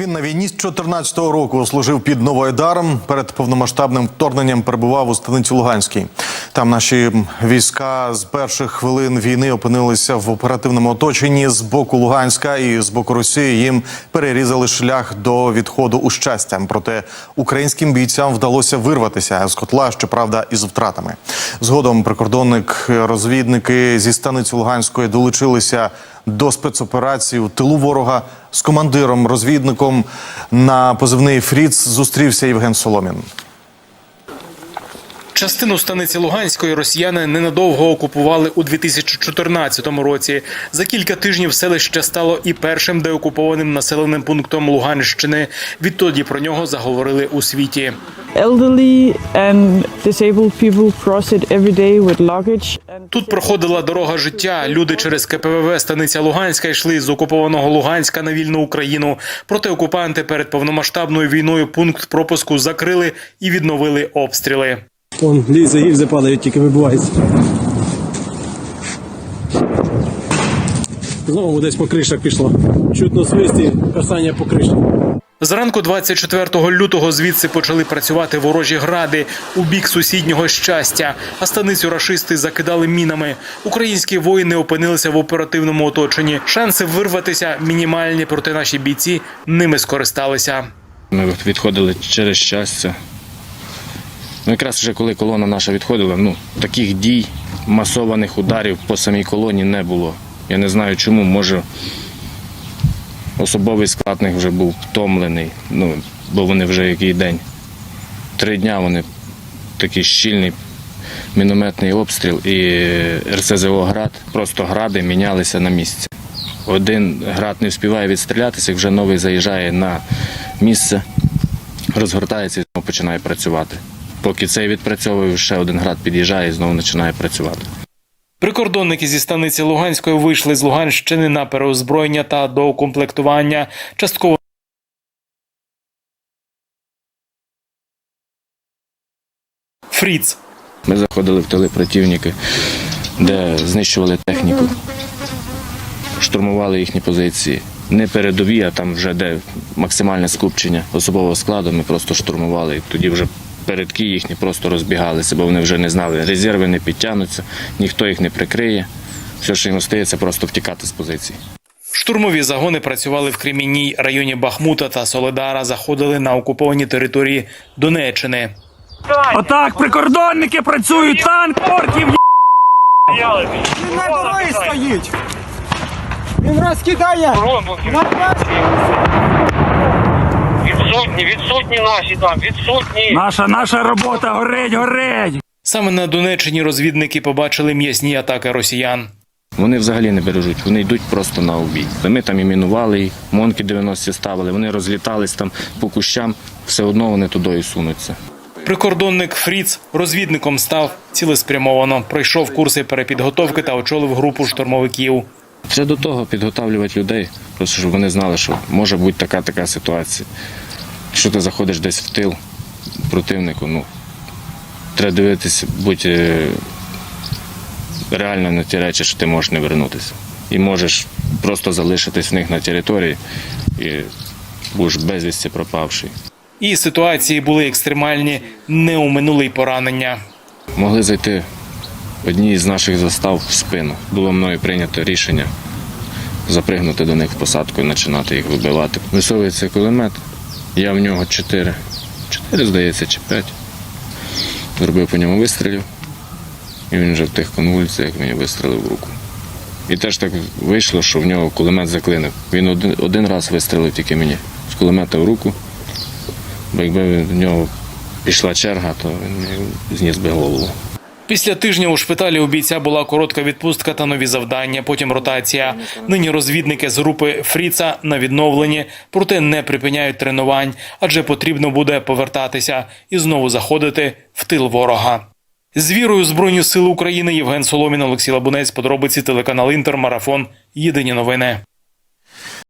Він на війні з 14-го року служив під Новоайдаром. Перед повномасштабним вторгненням перебував у станиці Луганській. Там наші війська з перших хвилин війни опинилися в оперативному оточенні з боку Луганська і з боку Росії. Їм перерізали шлях до відходу у щастя. Проте українським бійцям вдалося вирватися з котла, щоправда, із втратами. Згодом прикордонник, розвідники зі станиці Луганської долучилися до спецоперації у тилу ворога з командиром, розвідником на позивний Фріц зустрівся Євген Соломін. Частину станиці Луганської росіяни ненадовго окупували у 2014 році. За кілька тижнів селище стало і першим деокупованим населеним пунктом Луганщини. Відтоді про нього заговорили у світі. Тут проходила дорога життя. Люди через КПВВ станиця Луганська йшли з окупованого Луганська на вільну Україну. Проте окупанти перед повномасштабною війною пункт пропуску закрили і відновили обстріли. Вон лізе, гільзи падають, тільки вибивається. Знову десь по кришах пішло. Чутно свисті, касання по кришах. Зранку 24 лютого звідси почали працювати ворожі гради у бік сусіднього щастя, а станицю рашисти закидали мінами. Українські воїни опинилися в оперативному оточенні. Шанси вирватися мінімальні, проте наші бійці ними скористалися. Ми відходили через щастя. Ну, якраз вже коли колона наша відходила, ну, таких дій, масованих ударів по самій колоні не було. Я не знаю чому, може особовий склад них вже був втомлений, ну, бо вони вже який день. Три дня вони такий щільний мінометний обстріл і РСЗО град, просто гради мінялися на місці. Один град не встигає відстрілятися, вже новий заїжджає на місце, розгортається і починає працювати. Поки цей відпрацьовує, ще один град під'їжджає і знову починає працювати. Прикордонники зі станиці Луганської вийшли з Луганщини на переозброєння та доукомплектування. Частково Фріц. Ми заходили в тили противники, де знищували техніку, штурмували їхні позиції. Не передові, а там вже де максимальне скупчення особового складу, ми просто штурмували. І тоді вже передки їхні просто розбігалися, бо вони вже не знали, резерви не підтягнуться, ніхто їх не прикриє. Все, що їм остається, просто втікати з позицій. Штурмові загони працювали в Кремінній районі Бахмута та Соледара, заходили на окуповані території Донеччини. Отак прикордонники працюють, танк, орків, Він на дорозі стоїть. Він розкидає. Відсутні, відсутні наші там, відсутні. наша, наша робота горить, горить. Саме на Донеччині розвідники побачили м'ясні атаки росіян. Вони взагалі не бережуть, вони йдуть просто на обій. Ми там і мінували їх, монки 90 ставили, вони розлітались там по кущам, все одно вони туди і сунуться. Прикордонник Фріц розвідником став цілеспрямовано. Пройшов курси перепідготовки та очолив групу штурмовиків. Ще до того підготавлювати людей, просто щоб вони знали, що може бути така така ситуація. Якщо ти заходиш десь в тил противнику, ну треба дивитися, бути е, реально на ті речі, що ти можеш не вернутися. І можеш просто залишитись в них на території і будеш безвісті пропавший. І ситуації були екстремальні, не у минулий поранення. Могли зайти одній з наших застав в спину. Було мною прийнято рішення запригнути до них в посадку і починати їх вибивати. Висовується кулемет, я в нього чотири. Чотири, здається, чи п'ять. Зробив по ньому вистрілів, і він вже в тих конвульсіях мені вистрелив в руку. І теж так вийшло, що в нього кулемет заклинив. Він один, один раз вистрелив тільки мені з кулемета в руку, бо якби в нього пішла черга, то він зніс би голову. Після тижня у шпиталі у бійця була коротка відпустка та нові завдання. Потім ротація. Нині розвідники з групи Фріца на відновленні, проте не припиняють тренувань, адже потрібно буде повертатися і знову заходити в тил ворога. З вірою Збройні Сили України Євген Соломін, Олексій Лабунець, подробиці телеканал Інтер, марафон. Єдині новини.